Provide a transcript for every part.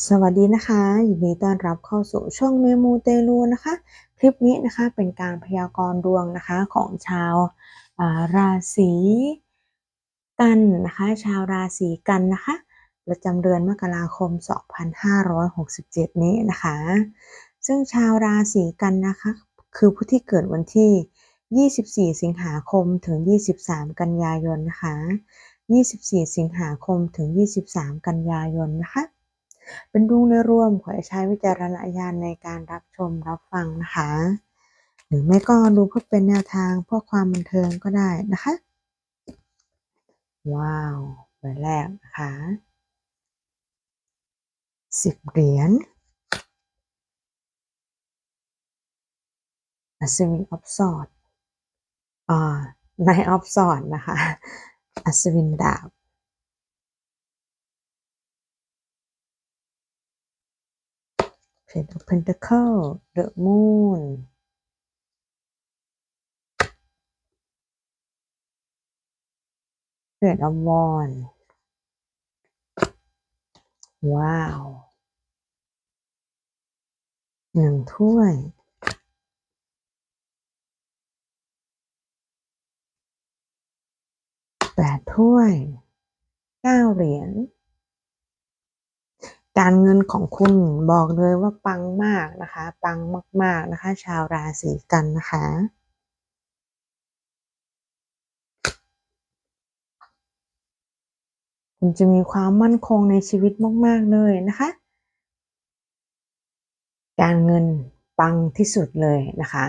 สวัสดีนะคะยินดีต้อนรับเข้าสู่ช่องเมมูเตลูนะคะ คลิปนี้นะคะเป็นการพยากรณ์ดวงนะคะของชาวราศีกันนะคะชาวราศีกันนะคะประจำเดือนมกราคม 2567 นี้นะคะ ซึ่งชาวราศีกันนะคะ คือผู้ที่เกิดวันที่ 24 สิงหาคมถึง 23 กันยายนนะคะ 24 สิงหาคมถึง 23 กันยายนนะคะ เป็นดวงโดยรวมขอให้ใช้วิจารณญาณในการรับชมรับฟังนะคะ หรือไม่ก็ดูเพื่อเป็นแนวทางเพื่อความบันเทิงก็ได้นะคะ ว้าวใบแรกนะคะสิบเหรียญอัศวินออฟสอดอ่านายออฟสอดนะคะ อัศวินดาบ Page of Pentacle The Moon Page of Wands ว้าวหนึ่งถ้วยแปดถ้วยเก้าเหรียญ การเงินของคุณบอกเลยว่าปังมากนะคะ ปังมาก ๆนะคะ ชาวราศีกันนะคะคุณจะมีความมั่นคงในชีวิตมาก ๆ เลยนะคะ การเงินปังที่สุดเลยนะคะ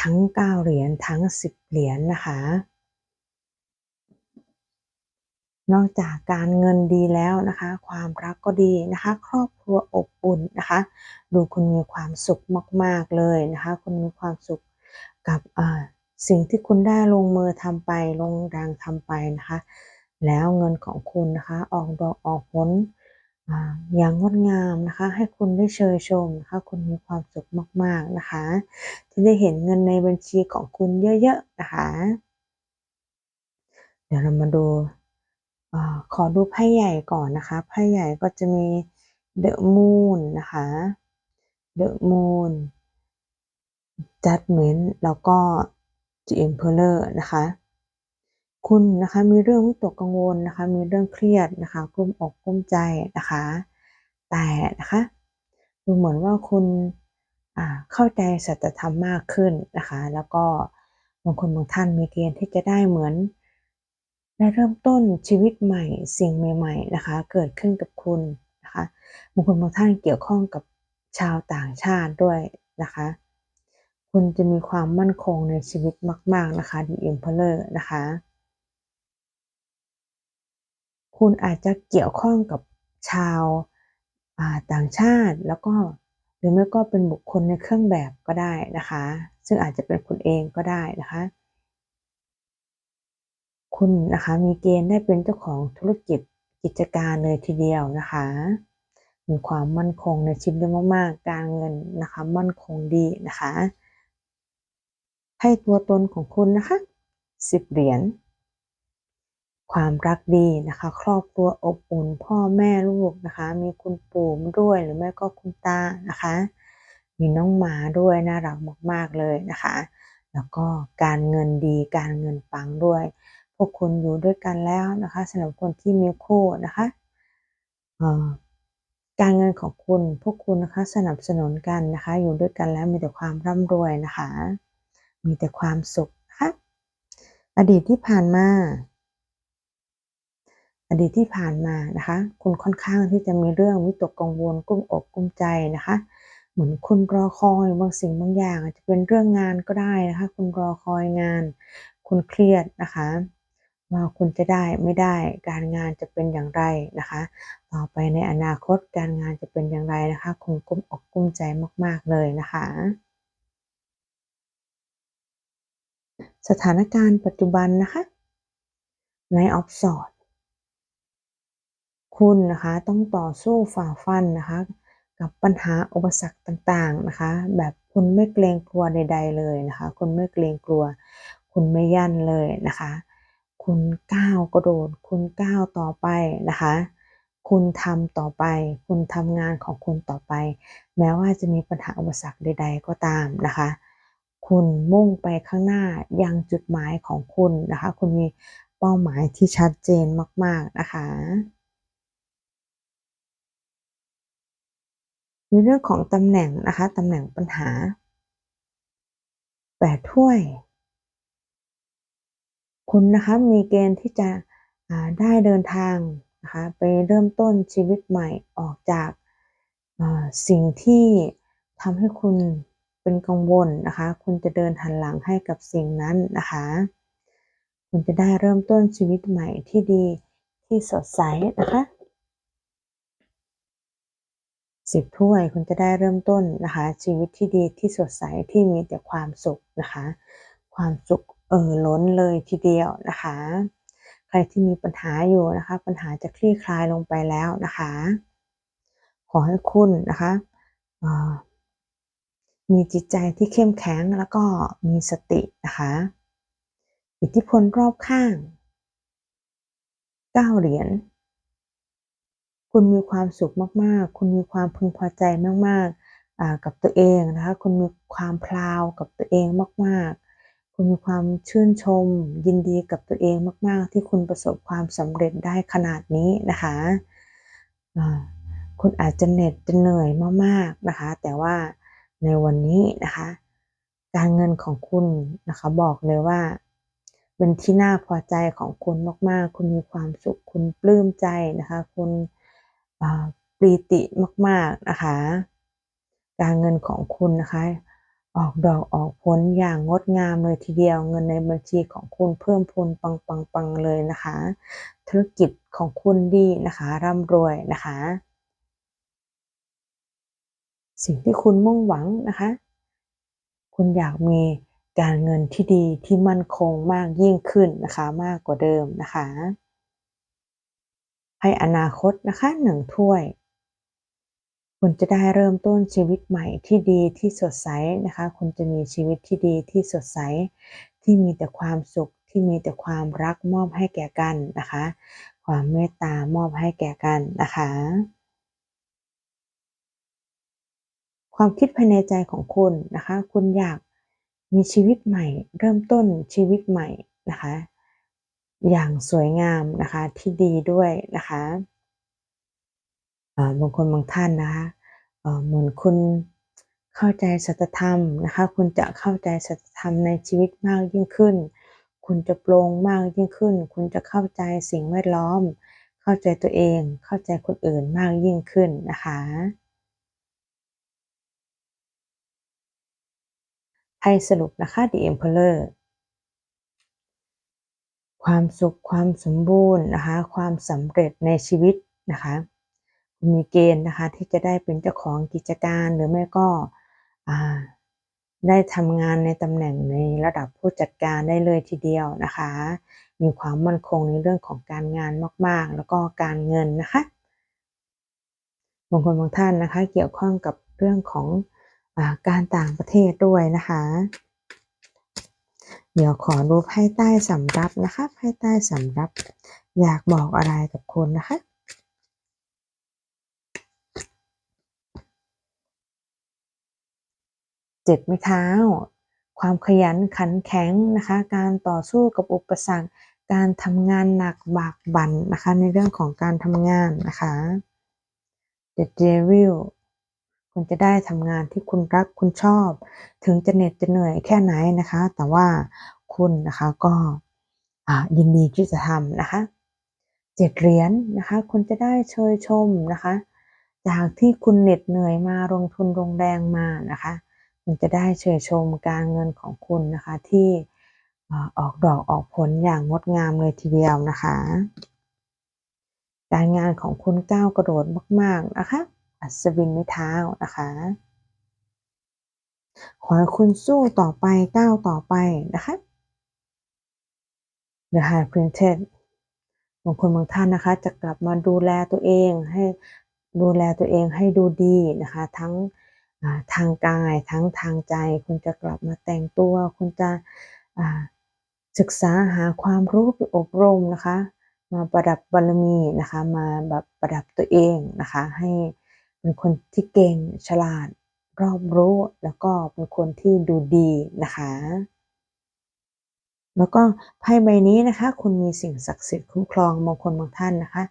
ทั้ง 9 เหรียญทั้ง 10 เหรียญนะคะ นอกจากการเงินดีแล้วนะคะ ความรักก็ดีนะคะ ครอบครัวอบอุ่นนะคะ ดูคุณมีความสุขมาก ๆเลยนะคะ คุณมีความสุขกับสิ่งที่คุณได้ลงมือทำไปลงแรงทำไปนะคะ แล้วเงินของคุณนะคะ ออกดอกออกผลอย่างงดงามนะคะ ให้คุณได้เชยชมนะคะ คุณมีความสุขมาก ๆนะคะ ที่ได้เห็นเงินในบัญชีของคุณเยอะ ๆ นะคะ เดี๋ยวเรามาดู ขอดูไพ่ใหญ่ก่อนนะคะ ไพ่ใหญ่ก็จะมี The Moon นะคะ The Moon Judgment แล้วก็ The Emperor นะคะ คุณนะคะมีเรื่องวิตกกังวลนะคะ มีเรื่องเครียดนะคะกลุ้มอกกลุ้มใจนะคะ แต่นะคะดูเหมือนว่าคุณเข้าใจสัจธรรมมากขึ้นนะคะ แล้วก็บางคนบางท่านมีเกณฑ์ที่จะได้เหมือน ได้เริ่มต้นชีวิตใหม่สิ่งใหม่ ๆ นะคะ เกิดขึ้นกับคุณนะคะบางคนบางท่านเกี่ยวข้องกับชาวต่างชาติด้วยนะคะ คุณจะมีความมั่นคงในชีวิตมาก ๆ นะคะ The Emperor นะคะ คุณอาจจะเกี่ยวข้องกับชาวต่างชาติแล้วก็หรือไม่ก็เป็นบุคคลในเครื่องแบบก็ได้นะคะ ซึ่งอาจจะเป็นคุณเองก็ได้นะคะ คุณนะคะมีเกณฑ์ได้เป็นเจ้าของธุรกิจกิจการเลยทีเดียวนะคะ มีความมั่นคงในชีวิตมากๆ การเงินนะคะมั่นคงดีนะคะให้ตัวตนของคุณนะคะสิบเหรียญความรักดีนะคะ ครอบครัวอบอุ่นพ่อแม่ลูกนะคะ มีคุณปู่ด้วยหรือไม่ก็คุณตานะคะ มีน้องหมาด้วยน่ารักมากๆเลยนะคะ แล้วก็การเงินดีการเงินปังด้วย พวกคุณอยู่ด้วยกันแล้วนะคะสำหรับคนที่มีคู่นะคะการเงินของคุณพวกคุณนะคะสนับสนุนกันนะคะ อยู่ด้วยกันแล้วมีแต่ความร่ำรวยนะคะ มีแต่ความสุขนะคะอดีตที่ผ่านมา อดีตที่ผ่านมานะคะ คุณค่อนข้างที่จะมีเรื่องวิตกกังวลกุ้มอกกุ้มใจนะคะ เหมือนคุณรอคอยบางสิ่งบางอย่างอาจจะเป็นเรื่องงานก็ได้นะคะ คุณรอคอยงาน คุณเครียดนะคะ ว่าคุณจะได้ไม่ได้การงานจะเป็นอย่างไรนะคะ ต่อไปในอนาคตการงานจะเป็นอย่างไรนะคะ คงกุ้มอกกุ้มใจมาก ๆ เลยนะคะ สถานการณ์ปัจจุบันนะคะในออฟสอดคุณนะคะต้องต่อสู้ฝ่าฟันนะคะ กับปัญหาอุปสรรคต่างๆนะคะ แบบคุณไม่เกรงกลัวใด ๆ เลยนะคะ คุณไม่เกรงกลัว คุณไม่ยั่นเลยนะคะ คุณก้าวกระโดดคุณก้าวต่อไปนะคะ คุณทำต่อไป คุณทำงานของคุณต่อไป แม้ว่าจะมีปัญหาอุปสรรคใด ๆ ก็ตามนะคะ คุณมุ่งไปข้างหน้ายังจุดหมายของคุณนะคะ คุณมีเป้าหมายที่ชัดเจนมาก ๆ นะคะในเรื่องของตำแหน่งนะคะตำแหน่งปัญหาแปดถ้วย คุณนะคะมีเกณฑ์ที่จะได้เดินทางนะคะไปเริ่มต้นชีวิตใหม่ออกจากสิ่งที่ทำให้คุณเป็นกังวลนะคะ คุณจะเดินหันหลังให้กับสิ่งนั้นนะคะ คุณจะได้เริ่มต้นชีวิตใหม่ที่ดีที่สดใสนะคะสิบถ้วยคุณจะได้เริ่มต้นนะคะ ชีวิตที่ดีที่สดใสที่มีแต่ความสุขนะคะ ความสุข เอ่อล้นเลยทีเดียวนะคะ ใครที่มีปัญหาอยู่นะคะ ปัญหาจะคลี่คลายลงไปแล้วนะคะ ขอให้คุณนะคะมีจิตใจที่เข้มแข็งแล้วก็มีสตินะคะ อิทธิพลรอบข้างเก้าเหรียญคุณมีความสุขมากๆ คุณมีความพึงพอใจมากๆกับตัวเองนะคะ คุณมีความพลาวกับตัวเองมากๆ คุณมีความชื่นชม ยินดีกับตัวเองมาก ๆ ที่คุณประสบความสำเร็จได้ขนาดนี้นะคะคุณอาจจะเหน็ดจะเหนื่อยมากๆนะคะ แต่ว่าในวันนี้นะคะ การเงินของคุณนะคะบอกเลยว่า เป็นที่น่าพอใจของคุณมาก ๆ คุณมีความสุขคุณปลื้มใจนะคะ คุณปรีติมาก ๆ นะคะ การเงินของคุณนะคะ ออกดอกออกผลอย่างงดงามเลยทีเดียวเงินในบัญชีของคุณเพิ่มพูนปังปังปังเลยนะคะ ธุรกิจของคุณดีนะคะร่ำรวยนะคะ สิ่งที่คุณมุ่งหวังนะคะ คุณอยากมีการเงินที่ดีที่มั่นคงมากยิ่งขึ้นนะคะ มากกว่าเดิมนะคะให้อนาคตนะคะหนึ่งถ้วย คุณจะได้เริ่มต้นชีวิตใหม่ที่ดีที่สดใสนะคะ คุณจะมีชีวิตที่ดีที่สดใส ที่มีแต่ความสุขที่มีแต่ความรักมอบให้แก่กันนะคะ ความเมตตามอบให้แก่กันนะคะ ความคิดภายในใจของคุณนะคะ คุณอยากมีชีวิตใหม่ เริ่มต้นชีวิตใหม่นะคะ อย่างสวยงามนะคะที่ดีด้วยนะคะ บางคนบางท่านนะคะเหมือนคุณเข้าใจสัจธรรมนะคะคุณจะเข้าใจสัจธรรมในชีวิตมากยิ่งขึ้น คุณจะโปร่งมากยิ่งขึ้น คุณจะเข้าใจสิ่งแวดล้อม เข้าใจตัวเอง เข้าใจคนอื่นมากยิ่งขึ้นนะคะให้สรุปนะคะ The Emperor ความสุขความสมบูรณ์นะคะ ความสำเร็จในชีวิตนะคะ มีเกณฑ์นะคะที่จะได้เป็นเจ้าของกิจการหรือไม่ก็ได้ทำงานในตำแหน่งในระดับผู้จัดการได้เลยทีเดียวนะคะ มีความมั่นคงในเรื่องของการงานมาก ๆ แล้วก็การเงินนะคะบางคนบางท่านนะคะ เกี่ยวข้องกับเรื่องของอการต่างประเทศด้วยนะคะ เดี๋ยวขอดูไพ่ใต้สำรับนะคะไพ่ใต้สำรับ อยากบอกอะไรกับคุณนะคะ เจ็บไม่เท้า ความขยันขันแข็งนะคะ การต่อสู้กับอุปสรรค การทำงานหนักบากบั่นนะคะ ในเรื่องของการทำงานนะคะ The Devil คุณจะได้ทำงานที่คุณรักคุณชอบ ถึงจะเหน็ดจะเหนื่อยแค่ไหนนะคะ แต่ว่าคุณนะคะก็ยินดีที่จะทำนะคะเจ็ดเหรียญนนะคะ คุณจะได้เชยชมนะคะ จากที่คุณเหน็ดเหนื่อยมาลงทุนลงแรงมานะคะ คุณจะได้เชยชมการเงินของคุณนะคะที่ออกดอกออกผลอย่างงดงามเลยทีเดียวนะคะ การงานของคุณก้าวกระโดดมาก ๆนะคะ อัศวินไม่เท้านะคะ ขอให้คุณสู้ต่อไปก้าวต่อไปนะคะ The High Princess บางคนบางท่านนะคะ จะกลับมาดูแลตัวเองให้ดูแลตัวเองให้ดูดีนะคะ ทั้ง ทางกายทั้งทางใจ คุณจะกลับมาแต่งตัว คุณจะศึกษาหาความรู้ไปอบรมนะคะ มาประดับบารมีนะคะ มาแบบประดับตัวเองนะคะ ให้เป็นคนที่เก่งฉลาดรอบรู้แล้วก็เป็นคนที่ดูดีนะคะ แล้วก็ไพ่ใบนี้นะคะ คุณมีสิ่งศักดิ์สิทธิ์คุ้มครองบางคนบางท่านนะคะ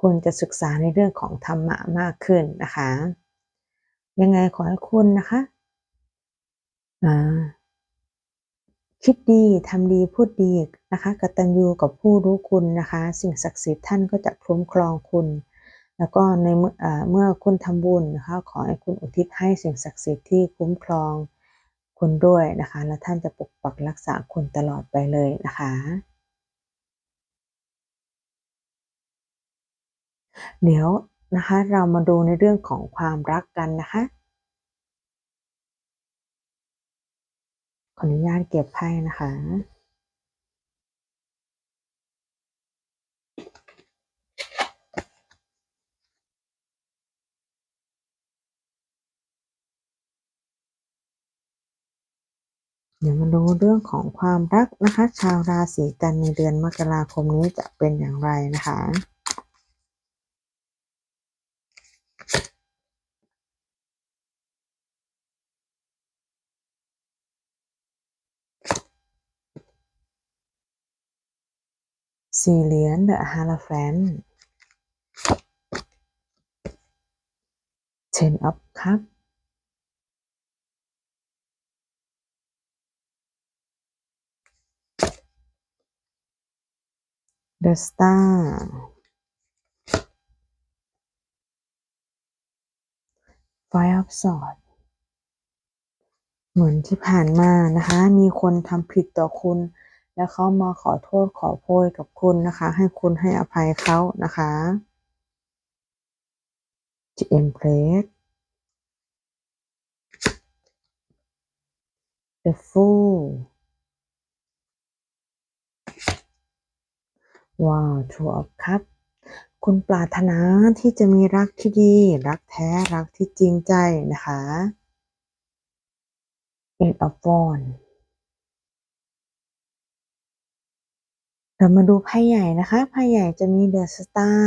คุณจะศึกษาในเรื่องของธรรมะมากขึ้นนะคะ ยังไงขอให้คุณนะคะคิดดีทำดีพูดดีนะคะกตัญญูกับผู้รู้คุณนะคะ สิ่งศักดิ์สิทธิ์ท่านก็จะคุ้มครองคุณ แล้วก็ในเมื่อเมื่อคุณทำบุญนะคะขอให้คุณอุทิศให้สิ่งศักดิ์สิทธิ์ที่คุ้มครองคุณด้วยนะคะ และท่านจะปกปักรักษาคุณตลอดไปเลยนะคะเดี๋ยว นะคะ เรามาดูในเรื่องของความรักกันนะคะ ขออนุญาตเก็บไพ่นะคะเดี๋ยวมาดูเรื่องของความรักนะคะ ชาวราศีกันในเดือนมกราคมนี้จะเป็นอย่างไรนะคะ สี่เหรียญ The Hierophant Ten of Cups The Star Five of Sword เหมือนที่ผ่านมานะคะ มีคนทำผิดต่อคุณ แล้วเขามาขอโทษขอโพยกับคุณนะคะ ให้คุณให้อภัยเขานะคะ The Empress The Fool ว้าว Two of Cups คุณปรารถนาที่จะมีรักที่ดี รักแท้รักที่จริงใจนะคะ Eight of Wands เรามาดูไพ่ใหญ่นะคะ ไพ่ใหญ่จะมี The Star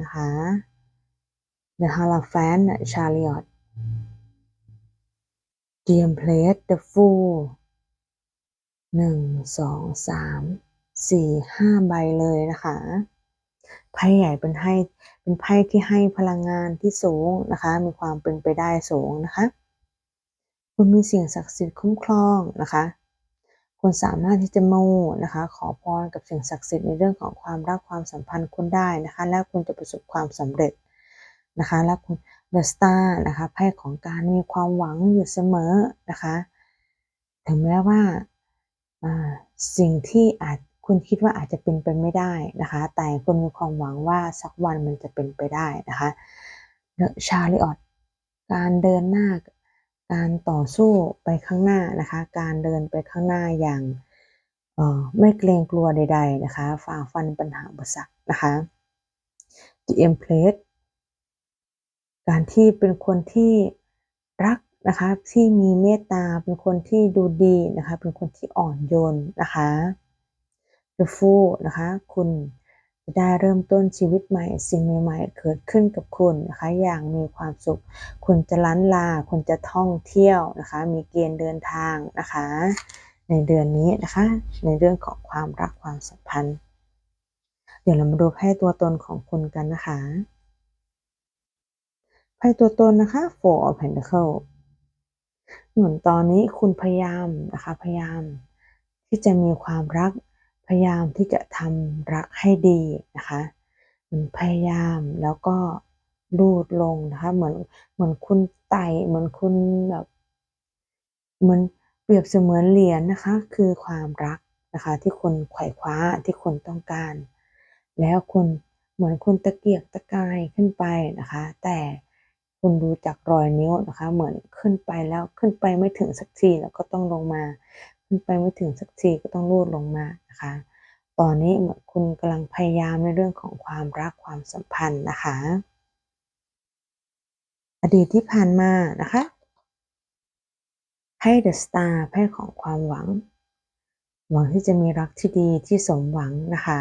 นะคะ The Hierophant Chariot The Empress The Fool หนึ่งสองสามสี่ห้าใบเลยนะคะไพ่ใหญ่เป็นให้เป็นไพ่ที่ให้พลังงานที่สูงนะคะ มีความเป็นไปได้สูงนะคะ คุณมีสิ่งศักดิ์สิทธิ์คุ้มครองนะคะ คุณสามารถที่จะมูนะคะ ขอพรกับสิ่งศักดิ์สิทธิ์ในเรื่องของความรักความสัมพันธ์คุณได้นะคะ และคุณจะประสบความสำเร็จนะคะ และคุณเดอะสตาร์นะคะไพ่ของการมีความหวังอยู่เสมอนะคะ ถึงแม้ว่าสิ่งที่อาจคุณคิดว่าอาจจะเป็นไปไม่ได้นะคะ แต่คุณมีความหวังว่าสักวันมันจะเป็นไปได้นะคะเดอะชาริออตการเดินหน้า การต่อสู้ไปข้างหน้านะคะ การเดินไปข้างหน้าอย่างไม่เกรงกลัวใด ๆนะคะ ฝ่าฟันปัญหาอุปสรรคนะคะ The Empress การที่เป็นคนที่รักนะคะที่มีเมตตาเป็นคนที่ดูดีนะคะ เป็นคนที่อ่อนโยนนะคะ The Fool นะคะ คุณ จะได้เริ่มต้นชีวิตใหม่ สิ่งใหม่ๆเกิดขึ้นกับคุณนะคะอย่างมีความสุข คุณจะล้านลา คุณจะท่องเที่ยวนะคะ มีเกณฑ์เดินทางนะคะ ในเดือนนี้นะคะ ในเรื่องของความรักความสัมพันธ์ เดี๋ยวเรามาดูไพ่ตัวตนของคุณกันนะคะไพ่ตัวตนนะคะ Four of Pentacles เหมือนตอนนี้คุณพยายามนะคะ พยายามที่จะมีความรัก พยายามที่จะทำรักให้ดีนะคะมันพยายามแล้วก็ลูดลงนะคะ เหมือนเหมือนคุณไต่เหมือนคุณแบบเหมือนเปรียบเสมือนเหรียญนะคะ คือความรักนะคะ ที่คุณไขว่คว้าที่คุณต้องการ แล้วคุณเหมือนคุณตะเกียกตะกายขึ้นไปนะคะ แต่คุณดูจากรอยนิ้วนะคะ เหมือนขึ้นไปแล้วขึ้นไปไม่ถึงสักทีแล้วก็ต้องลงมา ขึ้นไปไม่ถึงสักทีก็ต้องรูดลงมานะคะ ตอนนี้เหมือนคุณกำลังพยายามในเรื่องของความรักความสัมพันธ์นะคะ อดีตที่ผ่านมานะคะไพ่เดอะสตาร์ไพ่ของความหวัง หวังที่จะมีรักที่ดีที่สมหวังนะคะ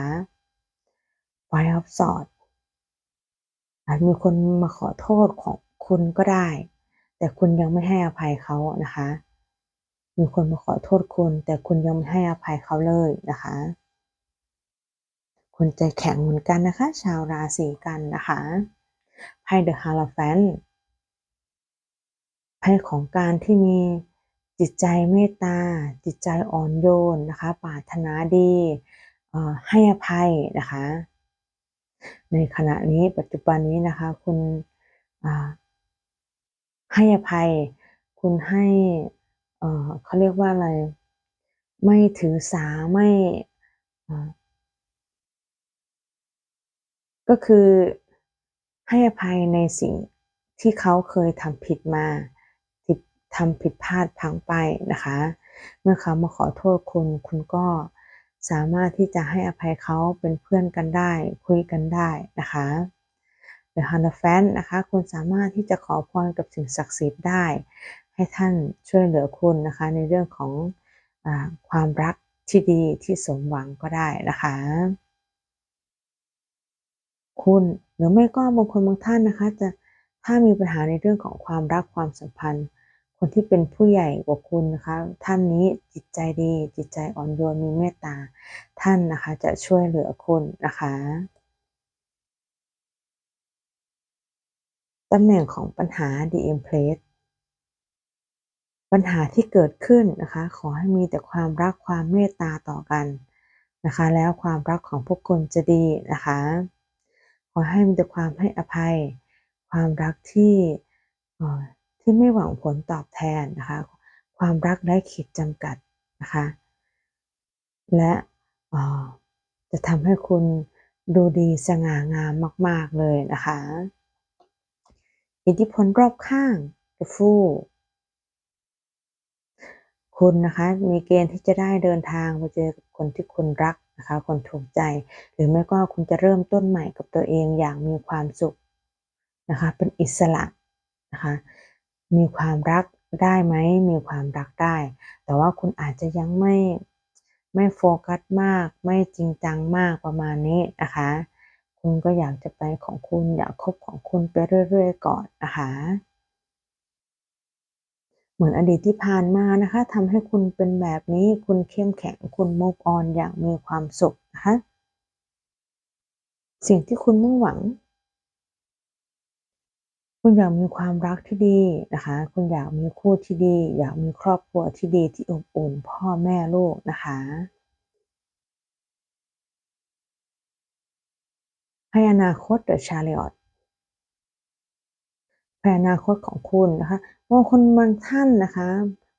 Five of Swords อาจมีคนมาขอโทษของคุณก็ได้ แต่คุณยังไม่ให้อภัยเขานะคะ มีคนมาขอโทษคุณ แต่คุณยังไม่ให้อภัยเขาเลยนะคะ คุณใจแข็งเหมือนกันนะคะ ชาวราศีกันนะคะไพ่เดอะฮาร์แฟนไพ่ของการที่มีจิตใจเมตตา จิตใจอ่อนโยนนะคะปรารถนาดีให้อภัยนะคะ ในขณะนี้ปัจจุบันนี้นะคะคุณให้อภัย คุณให้ เขาเรียกว่าอะไร ไม่ถือสาไม่ก็คือให้อภัยในสิ่งที่เขาเคยทำผิดมาทำผิดพลาดพังไปนะคะ เมื่อเขามาขอโทษคุณ คุณก็สามารถที่จะให้อภัยเขาเป็นเพื่อนกันได้ คุยกันได้นะคะ The h a n ฟ f a n นะคะ คุณสามารถที่จะขอพรกับสิ่งศักดิ์สิทธิ์ได้ ให้ท่านช่วยเหลือคุณนะคะ ในเรื่องของอความรักที่ดีที่สมหวังก็ได้นะคะ คุณหรือไม่ก็บางคนบางท่านนะคะ จะถ้ามีปัญหาในเรื่องของความรักความสัมพันธ์ คนที่เป็นผู้ใหญ่กว่าคุณนะคะ ท่านนี้จิตใจดี จิตใจอ่อนโยนมีเมตตา ท่านนะคะจะช่วยเหลือคุณนะคะตำแหน่งของปัญหา The Empress ปัญหาที่เกิดขึ้นนะคะ ขอให้มีแต่ความรักความเมตตาต่อกันนะคะ แล้วความรักของพวกคุณจะดีนะคะ ขอให้มีแต่ความให้อภัย ความรักที่ที่ไม่หวังผลตอบแทนนะคะ ความรักได้ขีดจำกัดนะคะ และจะทำให้คุณดูดีสง่างามมาก ๆ เลยนะคะ อิทธิพลรอบข้าง The Fool คุณนะคะมีเกณฑ์ที่จะได้เดินทางไปเจอกับคนที่คุณรักนะคะคนถูกใจ หรือไม่ก็คุณจะเริ่มต้นใหม่กับตัวเองอย่างมีความสุขนะคะเป็นอิสระนะคะมีความรักได้ไหมมีความรักได้ แต่ว่าคุณอาจจะยังไม่ไม่โฟกัสมาก ไม่จริงจังมากประมาณนี้นะคะ คุณก็อยากจะไปของคุณอยากคบของคุณไปเรื่อยๆก่อนนะคะ เหมือนอดีตที่ผ่านมานะคะทำให้คุณเป็นแบบนี้คุณเข้มแข็งคุณมุกออนอย่างมีความสุขนะคะสิ่งที่คุณมุ่งหวัง คุณอยากมีความรักที่ดีนะคะ คุณอยากมีคู่ที่ดี อยากมีครอบครัวที่ดีที่อบอุ่นพ่อแม่ลูกนะคะให้อนาคตเดอะชาริออตแผนอนาคตของคุณนะคะ บางคนบางท่านนะคะ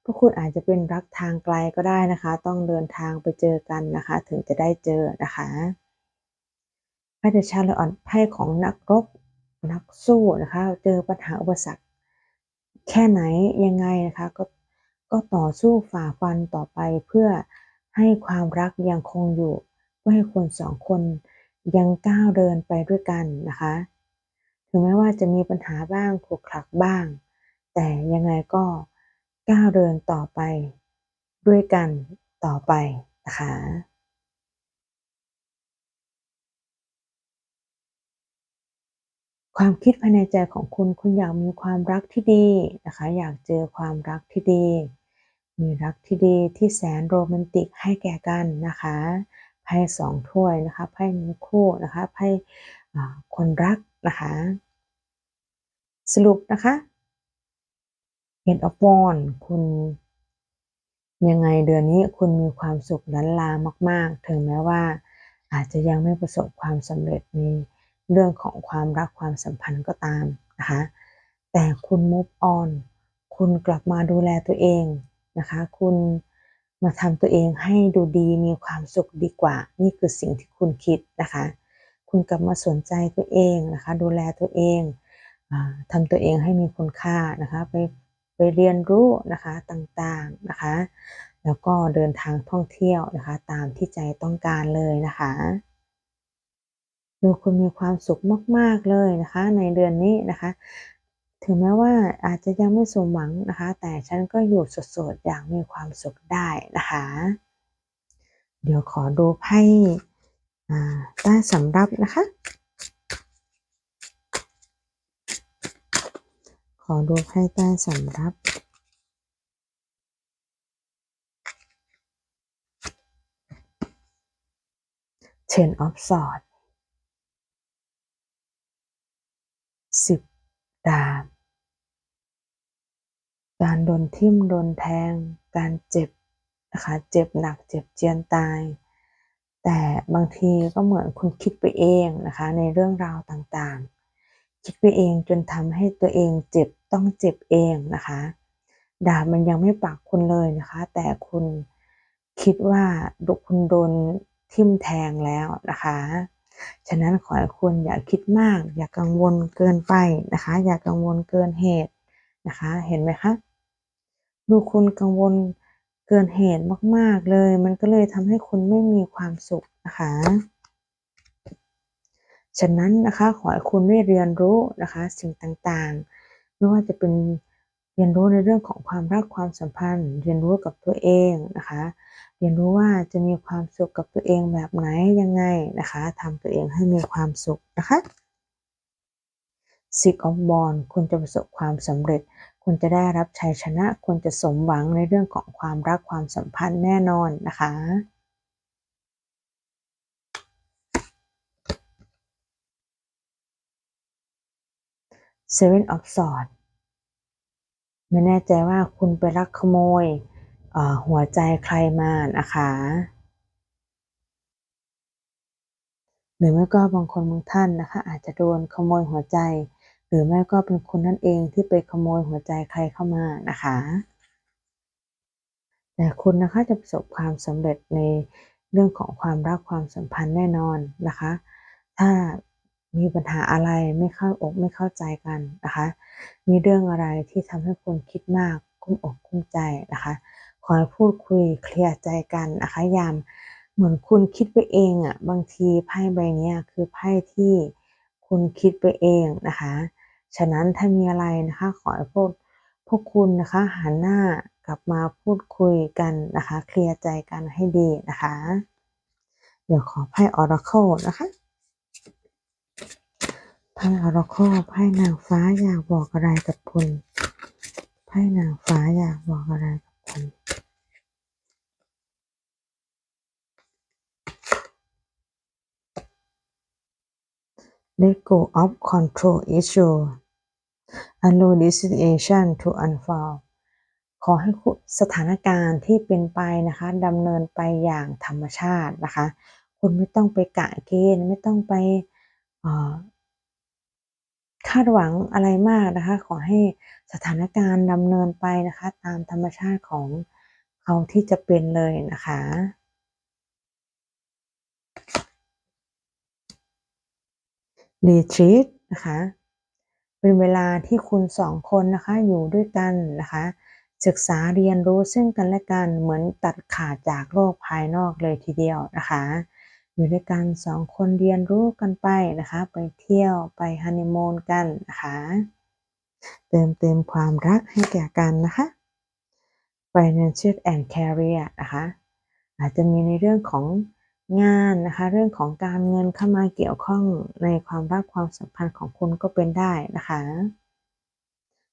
พวกคุณอาจจะเป็นรักทางไกลก็ได้นะคะ ต้องเดินทางไปเจอกันนะคะ ถึงจะได้เจอนะคะไพ่เดชาเลออนไพ่ของนักรบนักสู้นะคะ เจอปัญหาอุปสรรค แค่ไหนยังไงนะคะก็ก็ต่อสู้ฝ่าฟันต่อไปเพื่อให้ความรักยังคงอยู่ เพื่อให้คนสองคนยังก้าวเดินไปด้วยกันนะคะ ถึงแม้ว่าจะมีปัญหาบ้างขลุกคลักบ้าง แต่ยังไงก็ก้าวเดินต่อไปด้วยกันต่อไปนะคะความคิดภายในใจของคุณ คุณอยากมีความรักที่ดีนะคะ อยากเจอความรักที่ดี มีรักที่ดีที่แสนโรแมนติกให้แก่กันนะคะไพ่สองถ้วยนะคะไพ่มีคู่นะคะไพ่คนรักนะคะ สรุปนะคะ End of w a n d คุณยังไงเดือนนี้คุณมีความสุขล้นลามาก ๆ ถึงแม้ว่า อาจจะยังไม่ประสบความสำเร็จในเรื่องของความรักความสัมพันธ์ก็ตามนะคะแต่คุณ move on คุณกลับมาดูแลตัวเองนะคะ คุณมาทำตัวเองให้ดูดีมีความสุขดีกว่า นี่คือสิ่งที่คุณคิดนะคะ คุณกลับมาสนใจตัวเองนะคะ ดูแลตัวเองทำตัวเองให้มีคุณค่านะคะไป ไปเรียนรู้นะคะต่างๆนะคะ แล้วก็เดินทางท่องเที่ยวนะคะ ตามที่ใจต้องการเลยนะคะดูคุณมีความสุขมาก ๆ เลยนะคะ ในเดือนนี้นะคะ ถึงแม้ว่าอาจจะยังไม่สมหวังนะคะ แต่ฉันก็อยู่สดๆอย่างมีความสุขได้นะคะ เดี๋ยวขอดูไพ่อ่าใต้สำรับนะคะ ขอดูไพ่ใต้สำรับ Ten of Swords สิบดาบการโดนทิ่มโดนแทง การเจ็บนะคะ เจ็บหนักเจ็บเจียนตาย แต่บางทีก็เหมือนคุณคิดไปเองนะคะ ในเรื่องราวต่างๆ คิดไปเองจนทำให้ตัวเองเจ็บ ต้องเจ็บเองนะคะดาบมันยังไม่ปักคุณเลยนะคะ แต่คุณคิดว่าคุณโดนทิ่มแทงแล้วนะคะ ฉะนั้นขอให้คุณอย่าคิดมาก อย่ากังวลเกินไปนะคะ อย่ากังวลเกินเหตุนะคะ เห็นไหมคะดูคุณกังวลเกินเหตุมาก ๆเลย มันก็เลยทำให้คุณไม่มีความสุขนะคะ ฉะนั้นนะคะขอให้คุณได้เรียนรู้นะคะ สิ่งต่างๆ ไม่ว่าจะเป็นเรียนรู้ในเรื่องของความรักความสัมพันธ์ เรียนรู้กับตัวเองนะคะ เรียนรู้ว่าจะมีความสุขกับตัวเองแบบไหนยังไงนะคะทำตัวเองให้มีความสุขนะคะซิกออฟบอลคุณจะประสบความสำเร็จ คุณจะได้รับชัยชนะ คุณจะสมหวังในเรื่องของความรักความสัมพันธ์แน่นอนนะคะ Seven of Swords ไม่แน่ใจว่าคุณไปรักขโมยหัวใจใครมานะคะ หรือไม่ก็บางคนบางท่านนะคะ อาจจะโดนขโมยหัวใจ หรือไม่ก็เป็นคุณนั่นเองที่ไปขโมยหัวใจใครเข้ามานะคะแต่คุณนะคะจะประสบความสำเร็จในเรื่องของความรักความสัมพันธ์แน่นอนนะคะ ถ้า มีปัญหาอะไรไม่เข้าอกไม่เข้าใจกันนะคะ มีเรื่องอะไรที่ทำให้คุณคิดมากกุ้มอกกุ้มใจนะคะ ขอให้พูดคุยเคลียร์ใจกันนะคะยามเหมือนคุณคิดไปเองอะ่ะบางทีไพ่ใบนี้คือไพ่ที่คุณคิดไปเองนะคะ ฉะนั้นถ้ามีอะไรนะคะขอให้พวกพวกคุณนะคะหันหน้ากลับมาพูดคุยกันนะคะ เคลียร์ใจกันให้ดีนะคะ เดี๋ยวขอไพ่ออร์เคิลนะคะ ไพ่ออร์เคิลไพ่นางฟ้าอยากบอกอะไรกับคุณไพ่นางฟ้าอยากบอกอะไรกับคุณ let go of control issue allow this situation to unfold ขอให้สถานการณ์ที่เป็นไปนะคะดำเนินไปอย่างธรรมชาตินะคะ คุณไม่ต้องไปกะเกณฑ์ไม่ต้องไป คาดหวังอะไรมากนะคะ ขอให้สถานการณ์ดำเนินไปนะคะ ตามธรรมชาติของเขาที่จะเป็นเลยนะคะ retreat นะคะ เป็นเวลาที่คุณสองคนนะคะอยู่ด้วยกันนะคะ ศึกษาเรียนรู้ซึ่งกันและกันเหมือนตัดขาดจากโลกภายนอกเลยทีเดียวนะคะ อยู่ด้วยกันสองคนเรียนรู้กันไปนะคะ ไปเที่ยวไปฮันนีมูนกันนะคะ เติมเต็มความรักให้แก่กันนะคะ financial and career นะคะ อาจจะมีในเรื่องของงานนะคะ เรื่องของการเงินเข้ามาเกี่ยวข้องในความรักความสัมพันธ์ของคุณก็เป็นได้นะคะ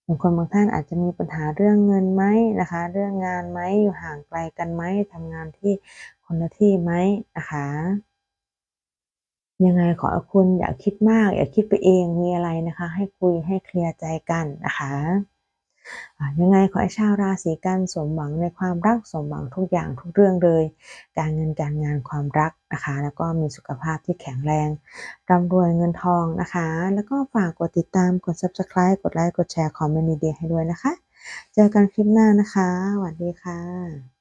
บางคนบางท่านอาจจะมีปัญหาเรื่องเงินไหมนะคะ เรื่องงานไหมอยู่ห่างไกลกันไหมทำงานที่คนละที่ไหมนะคะ ยังไงขอคุณอย่าคิดมาก อย่าคิดไปเองมีอะไรนะคะ ให้คุยให้เคลียร์ใจกันนะคะยังไงขอให้ชาวราศีกันสมหวังในความรักสมหวังทุกอย่างทุกเรื่องเลย การเงินการงานความรักนะคะ แล้วก็มีสุขภาพที่แข็งแรงร่ำรวยเงินทองนะคะ แล้วก็ฝากกดติดตามกด subscribe กดไลค์กดแชร์คอมเมนต์ดีๆให้ด้วยนะคะ เจอกันคลิปหน้านะคะสวัสดีค่ะ